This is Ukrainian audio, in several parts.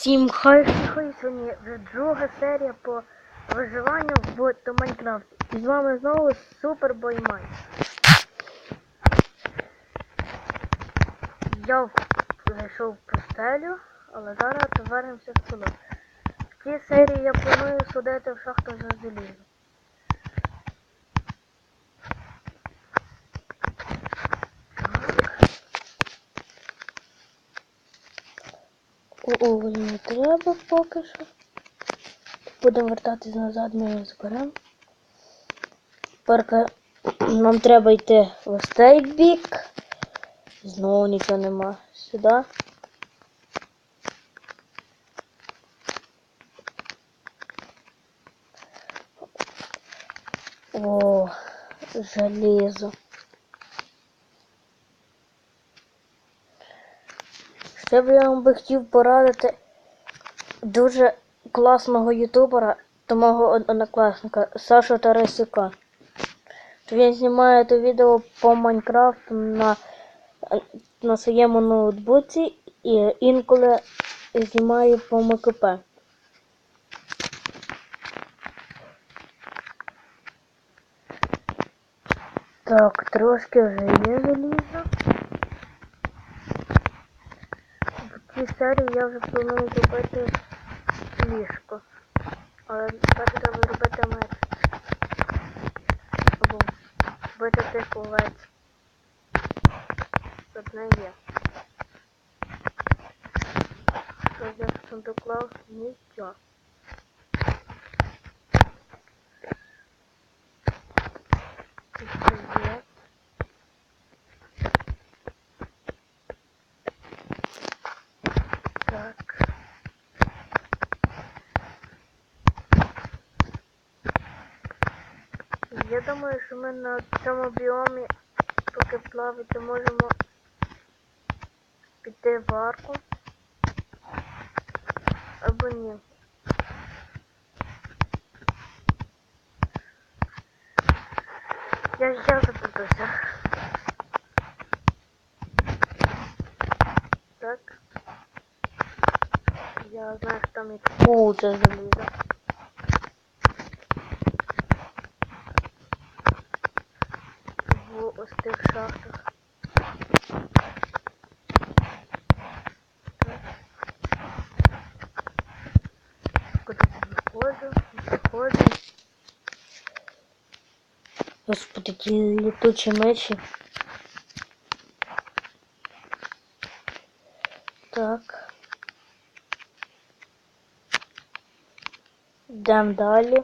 Всім хай хай сьогодні вже друга серія по виживанню в Майнкрафті. І з вами знову Супер Боймай. Я зайшов в пустелю, але зараз повернемося в село. В цій серії я планую судити в шахту за залізо. Уголь не треба поки що. Будемо вертатись назад, ми його зберемо. Тепер нам треба йти в цей бік. Знову нічого нема. Сюди. О, железо. Ще б я вам би хотів порадити дуже класного ютубера та мого однокласника Сашу Тарасюка. Він знімає то відео по Майнкрафту на, на своєму ноутбуці і інколи знімає по МКП. Так, трошки вже є залізо. серії я вже планую зробити ліжко. Але перше треба зробити меч. Або вбити тих овець. Тут не є. Що я в сундук клав? Нічого. Я думаю, що ми на цьому біомі, поки плавати, можемо піти в арку. Або ні. Я я запутався. Так. Я знаю, що там і куча заліза. В ось тих шахтах. Заходжу, заходжу. Господи, ті літучі мечі. Так. Йдемо далі.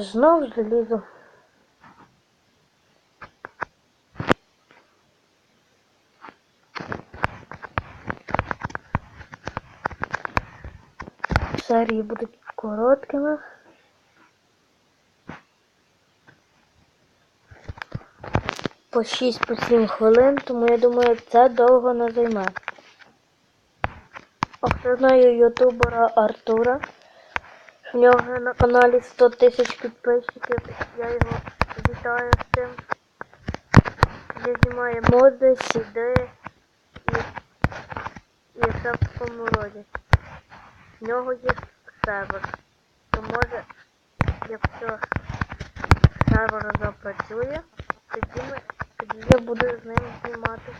Знов залізо. Серії будуть короткими. По 6-7 хвилин, тому я думаю, це довго не займе. Знає ютубера Артура? В нього вже на каналі 100 тисяч підписчиків. Я його вітаю з цим. Він знімає моди, сіди і, і все в такому роді. В нього є сервер. То може, якщо сервер запрацює, тоді, ми, тоді я буду з ним знімати.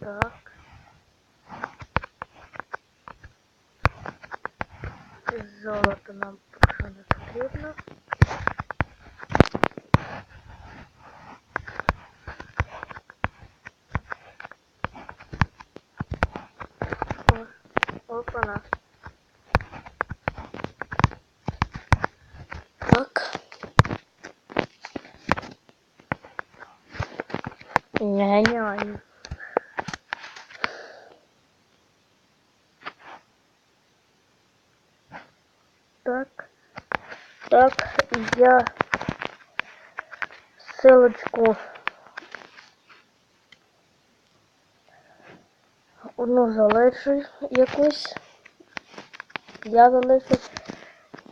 Так. Золото нам поки не потрібно. О, опана. Так. Геніально. Так. Так, я ссылочку одну залишу якусь. Я залишу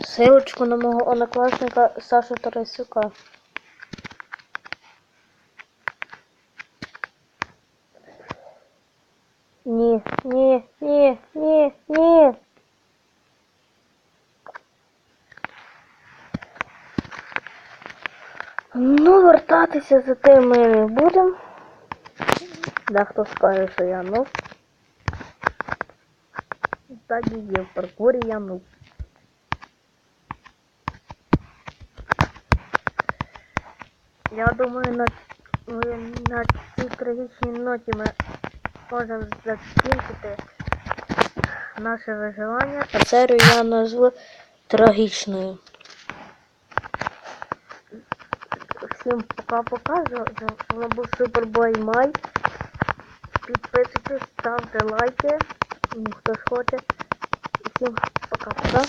Силочку на мого однокласника Сашу Тарасюка. Ні, ні, ні. Ну, вертатися за тим ми не будемо. Дехто скаже, що я ну. Так і є в паркурі я ну. Я думаю, на, на цій трагічній ноті ми можемо закінчити наше виживання. А серію я назву трагічною. Всім пока-пока. З вами був Супербой Май. Підписуйтесь, ставте лайки. Хто ж хоче. Всім пока-пока.